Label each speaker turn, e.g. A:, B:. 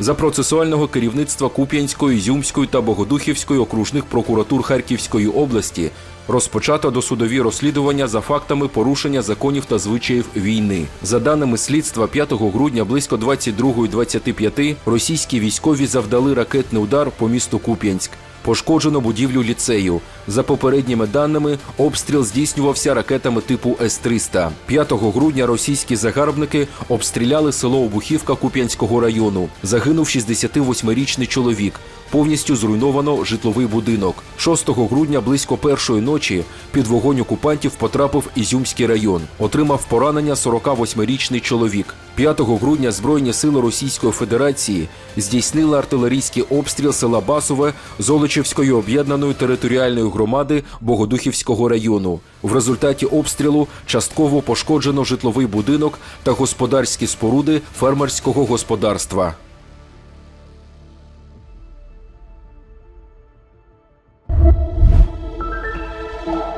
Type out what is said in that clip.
A: За процесуального керівництва Куп'янської, Зюмської та Богодухівської окружних прокуратур Харківської області розпочато досудові розслідування за фактами порушення законів та звичаїв війни. За даними слідства, 5 грудня близько 22.25 російські військові завдали ракетний удар по місту Куп'янськ. Пошкоджено будівлю ліцею. За попередніми даними, обстріл здійснювався ракетами типу С-300. 5 грудня російські загарбники обстріляли село Обухівка Куп'янського району. Загинув 68-річний чоловік. Повністю зруйновано житловий будинок. 6 грудня близько першої ночі під вогонь окупантів потрапив Ізюмський район. Отримав поранення 48-річний чоловік. 5 грудня Збройні сили Російської Федерації здійснили артилерійський обстріл села Басове Мукачевської об'єднаної територіальної громади Богодухівського району. В результаті обстрілу частково пошкоджено житловий будинок та господарські споруди фермерського господарства. you